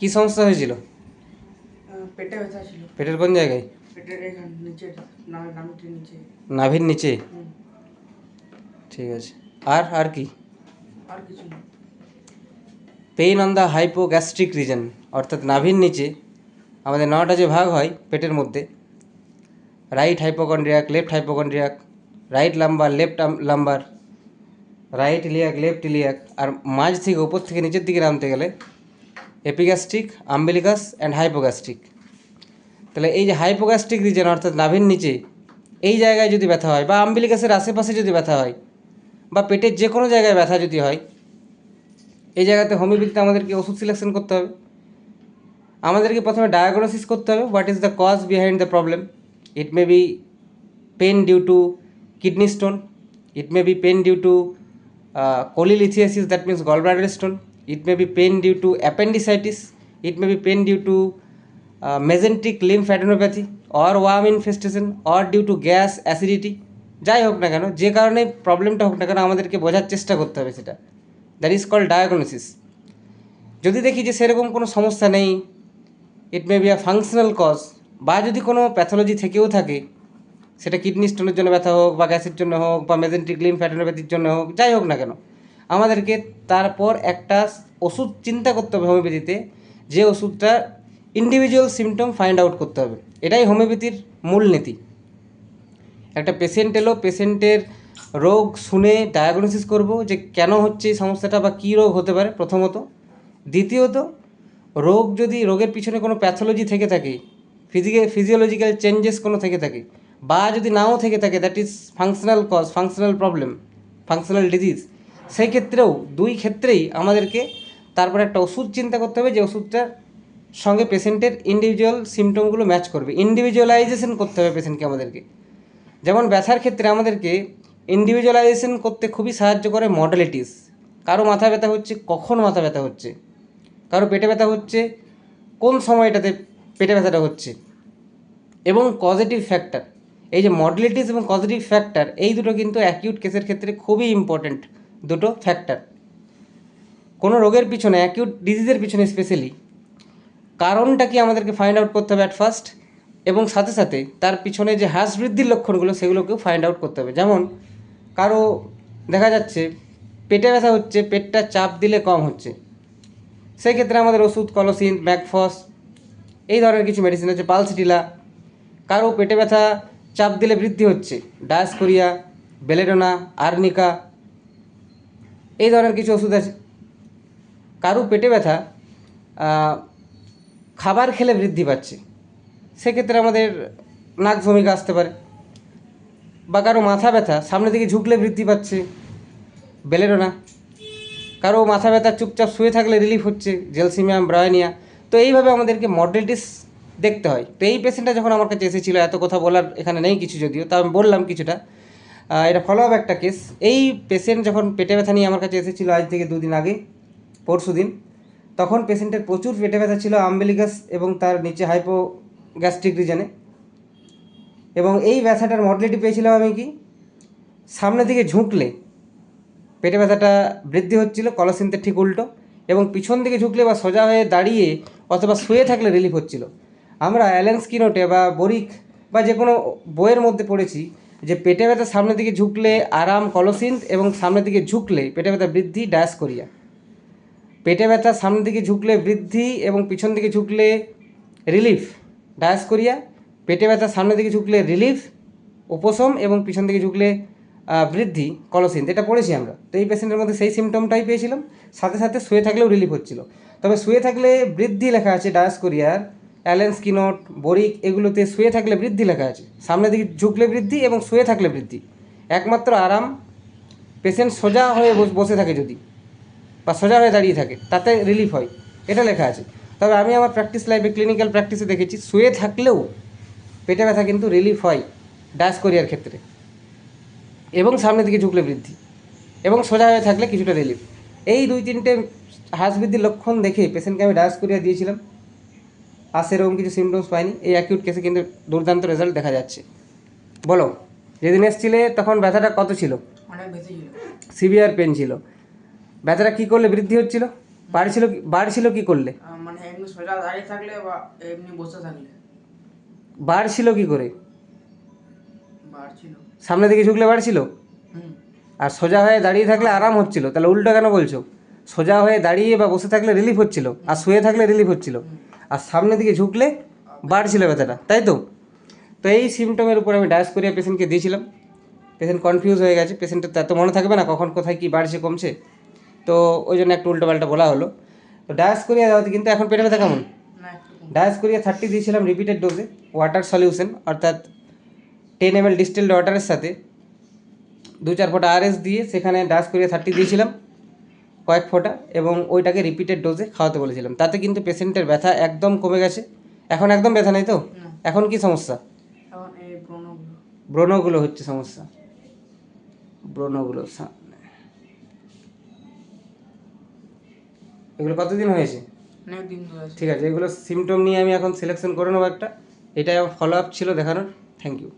কি সমস্যা হয়েছিল? পেটে ব্যথা ছিল। পেটের কোন জায়গায়? পেটের এখান নিচে নাভির নিচে? ঠিক আছে। আর আর কি? আর কিছু না। Pain on the hypogastric region অর্থাৎ নাভির নিচে আমাদের নটা যে ভাগ হয় পেটের মধ্যে right hypochondriac left hypochondriac right lumbar left lumbar right iliac left iliac আর মাঝ থেকে উপর থেকে নিচের দিকে নামতে গেলে এপিগ্যাস্ট্রিক আম্বিলিকাস অ্যান্ড হাইপোগ্যাস্ট্রিক তাহলে এই যে হাইপোগ্যাস্ট্রিক রিজন অর্থাৎ নাভির নিচে, এই জায়গায় যদি ব্যথা হয়, বা আম্বিলিকাসের আশেপাশে যদি ব্যথা হয়, বা পেটের যে কোনো জায়গায় ব্যথা যদি হয়, এই জায়গাতে হোমিওপ্যাথিতে আমাদেরকে ওষুধ সিলেকশন করতে হবে। আমাদেরকে প্রথমে ডায়াগনোসিস করতে হবে what is the cause behind the problem it may be pain due to kidney stone it may be pain due to cholelithiasis that means gallbladder stone it may be pain due to appendicitis it may be pain due to mesenteric lymphadenopathy or worm infestation or due to gas acidity যাই হোক না কেন, যে কারণে প্রবলেমটা হোক না কেন, আমাদেরকে বোঝার চেষ্টা করতে হবে সেটা। দ্যাট ইজ কল্ড ডায়াগনোসিস যদি দেখি যে সেরকম কোনো সমস্যা নেই it may be a functional cause বা যদি কোনো প্যাথোলজি থেকেও থাকে, সেটা কিডনি স্টোনের জন্য ব্যথা হোক বা গ্যাসের জন্য হোক বা মেজেন্টিক লিম ফ্যাটোনোপ্যাথির জন্য হোক, যাই হোক না কেন আমাদেরকে তারপর একটা ওষুধ চিন্তা করতে হবে হোমিওপ্যাথিতে, যে ওষুধটা ইন্ডিভিজুয়াল সিমটম ফাইন্ড আউট করতে হবে। এটাই হোমিওপ্যাথির মূল নীতি। একটা পেশেন্ট এলো পেশেন্টের রোগ শুনে ডায়াগনোসিস করব যে কেন হচ্ছে এই সমস্যাটা বা কী রোগ হতে পারে প্রথমত। দ্বিতীয়ত, রোগ যদি রোগের পিছনে কোনো প্যাথোলজি থেকে থাকে ফিজিক্যাল ফিজিওলজিক্যাল চেঞ্জেস কোনো থেকে থাকে, বা যদি নাও থেকে থাকে that is functional cause functional problem functional disease সেই ক্ষেত্রেও দুই ক্ষেত্রেই আমাদেরকে তারপরে একটা ওষুধ চিন্তা করতে হবে যে ওষুধটার সঙ্গে পেশেন্টের ইন্ডিভিজুয়াল সিমটমগুলো ম্যাচ করবে। ইন্ডিভিজুয়ালাইজেশন করতে হবে পেশেন্টকে আমাদেরকে। যেমন ব্যথার ক্ষেত্রে আমাদেরকে ইন্ডিভিজুয়ালাইজেশন করতে খুবই সাহায্য করে মডেলিটিস কারও মাথা ব্যথা হচ্ছে, কখন মাথা ব্যথা হচ্ছে? কারও পেটে ব্যথা হচ্ছে, কোন সময়টাতে পেটে ব্যথাটা হচ্ছে? এবং পজিটিভ ফ্যাক্টর এই যে মডেলিটিস এবং পজিটিভ ফ্যাক্টর এই দুটো কিন্তু অ্যাকিউট কেসের ক্ষেত্রে খুবই ইম্পর্ট্যান্ট দুটো ফ্যাক্টর কোনো রোগের পিছনে অ্যাকিউট ডিজিজের পিছনে স্পেশালি কারণটা কি আমাদেরকে ফাইন্ড আউট করতে হবে অ্যাট ফার্স্ট এবং সাথে সাথে তার পিছনে যে হ্রাস বৃদ্ধির লক্ষণগুলো, সেগুলোকেও ফাইন্ড আউট করতে হবে। যেমন, কারও দেখা যাচ্ছে পেটে ব্যথা হচ্ছে, পেটটা চাপ দিলে কম হচ্ছে। সেই ক্ষেত্রে আমাদের ওষুধ, কলসিন, ম্যাকফস, এই ধরনের কিছু মেডিসিন আছে, পালসিটিলা। কারও পেটে ব্যথা চাপ দিলে বৃদ্ধি হচ্ছে। ডায়াসকোরিয়া, বেলেডোনা, আর্নিকা এই ধরনের কিছু ওষুধ আছে। কারও পেটে ব্যথা খাবার খেলে বৃদ্ধি পাচ্ছে। সেক্ষেত্রে আমাদের নাক ভূমিকা আসতে পারে। বা কারও মাথা ব্যথা সামনের দিকে ঝুঁকলে বৃদ্ধি পাচ্ছে। বেলেডোনা কারও মাথা ব্যথা চুপচাপ শুয়ে থাকলে রিলিফ হচ্ছে জেলসিমিয়াম ব্রায়নিয়া। তো এইভাবে আমাদেরকে মডেলিটিস দেখতে হয়। তো এই পেশেন্টটা যখন আমার কাছে এসেছিল, এত কথা বলার এখানে নেই কিছু যদিও, তা আমি বললাম কিছুটা। এটা ফলো আপ একটা কেস এই পেশেন্ট যখন পেটে ব্যথা নিয়ে আমার কাছে এসেছিল আজ থেকে দুদিন আগে, পরশু দিন, তখন পেশেন্টের প্রচুর পেটে ব্যথা ছিল আম্বেলিকাস এবং তার নিচে হাইপো গ্যাস্ট্রিক রিজনে এবং এই ব্যথাটার মডেলিটি পেয়েছিলাম আমি কি? সামনের দিকে ঝুঁকলে পেটে ব্যথাটা বৃদ্ধি হচ্ছিল কলসিনতে ঠিক উল্টো, এবং পিছন দিকে ঝুঁকলে বা সোজা হয়ে দাঁড়িয়ে অথবা শুয়ে থাকলে রিলিফ হচ্ছিল। আমরা অ্যালেন্স কিনোটে বা বরিক বা যে কোনো বইয়ের মধ্যে পড়েছি যে পেটে ব্যথা সামনের দিকে ঝুঁকলে আরাম কলসিন এবং সামনের দিকে ঝুঁকলে পেটে ব্যথা বৃদ্ধি, ডায়াসকোরিয়া। পেটে ব্যথা সামনের দিকে ঝুঁকলে বৃদ্ধি এবং পিছন দিকে ঝুঁকলে রিলিফ, ডায়াসকোরিয়া। পেটে ব্যথা সামনের দিকে ঝুঁকলে রিলিফ, উপশম এবং পিছন দিকে ঝুঁকলে বৃদ্ধি কলসিন এটা পড়েছি আমরা। তো এই পেশেন্টের মধ্যে সেই সিমটমটাই পেয়েছিলাম। সাথে সাথে শুয়ে থাকলেও রিলিফ হচ্ছিল। তবে শুয়ে থাকলে বৃদ্ধি লেখা আছে ডায়াসকোরিয়ার। অ্যালেন্স কিনোট বরিক এগুলোতে শুয়ে থাকলে বৃদ্ধি লেখা আছে। সামনের দিকে ঝুঁকলে বৃদ্ধি এবং শুয়ে থাকলে বৃদ্ধি। একমাত্র আরাম পেশেন্ট সোজা হয়ে বস- থাকে যদি, বা সোজা হয়ে দাঁড়িয়ে থাকে, তাতে রিলিফ হয়। এটা লেখা আছে। তবে আমি আমার প্র্যাকটিস লাইফে ক্লিনিক্যাল প্র্যাকটিসে দেখেছি, শুয়ে থাকলেও পেটে ব্যথা কিন্তু রিলিফ হয় ডায়াসকোরিয়ার ক্ষেত্রে। এবং সামনের দিকে ঝুঁকলে বৃদ্ধি। এবং সোজা হয়ে থাকলে কিছুটা রিলিফ এই দুই তিনটে হ্রাস বৃদ্ধির লক্ষণ দেখে পেশেন্টকে আমি ডায়াসকোরিয়া দিয়েছিলাম। আর সেরকম কিছু সিমটমস পাইনি। এই অ্যাকিউট কেসে কিন্তু দুর্দান্ত রেজাল্ট দেখা যাচ্ছে। বলো যেদিন এসছিলে তখন ব্যথাটা কত ছিল? সিভিয়ার পেন ছিল। ব্যথাটা কী করলে বৃদ্ধি হচ্ছিল? বাড়ছিল কি- বাড়ছিল কী করলে? মানে অ্যাডমিট সোজা দাঁড়িয়ে থাকলে বা এমনি বসে থাকলে। বাড়ছিল কি করে? বাড়ছিল। সামনে দিকে ঝুঁকলে বাড়ছিল? আর সোজা হয়ে দাঁড়িয়ে থাকলে আরাম হচ্ছিল। তাহলে উল্টো কেন বলছো? সোজা হয়ে দাঁড়িয়ে বা বসে থাকলে রিলিফ হচ্ছিল। আর শুয়ে থাকলে রিলিফ হচ্ছিল। আর সামনের দিকে ঝুঁকলে বাড়ছিল ব্যথাটা তাই তো? তো এই সিমটমের উপর আমি ডায়াস করিয়া পেশেন্টকে দিয়েছিলাম। পেশেন্ট কনফিউজ হয়ে গেছে পেশেন্টের তো এত মনে থাকবে না কখন কোথায় কী বাড়ছে কমছে। তো ওই জন্য একটু উল্টোপাল্টা বলা হলো। তো ডায়াস করিয়া দেওয়াতে কিন্তু এখন পেটে ব্যথা কেমন? ডায়াস করিয়া থার্টি দিয়েছিলাম রিপিটেড ডোজে ওয়াটার সলিউশন অর্থাৎ টেন এম এল ডিস্টিল্ড ওয়াটারের সাথে। দু চার ফোঁটা আরএস দিয়ে সেখানে ডায়াস করিয়া থার্টি দিয়েছিলাম। কয়েক ফোঁটা এবং ওইটাকে রিপিটেড ডোজে খাওয়াতে বলেছিলাম। তাতে কিন্তু পেশেন্টের ব্যথা একদম কমে গেছে। এখন একদম ব্যথা নেই তো? এখন কি সমস্যা? ব্রণগুলো। হচ্ছে সমস্যা। ব্রণগুলো সামনে। এগুলো কতদিন হয়েছে? ঠিক আছে এগুলো সিমটম নিয়ে আমি এখন সিলেকশন করে নেব একটা। এটাই আমার ফলো আপ ছিল দেখানোর। Thank you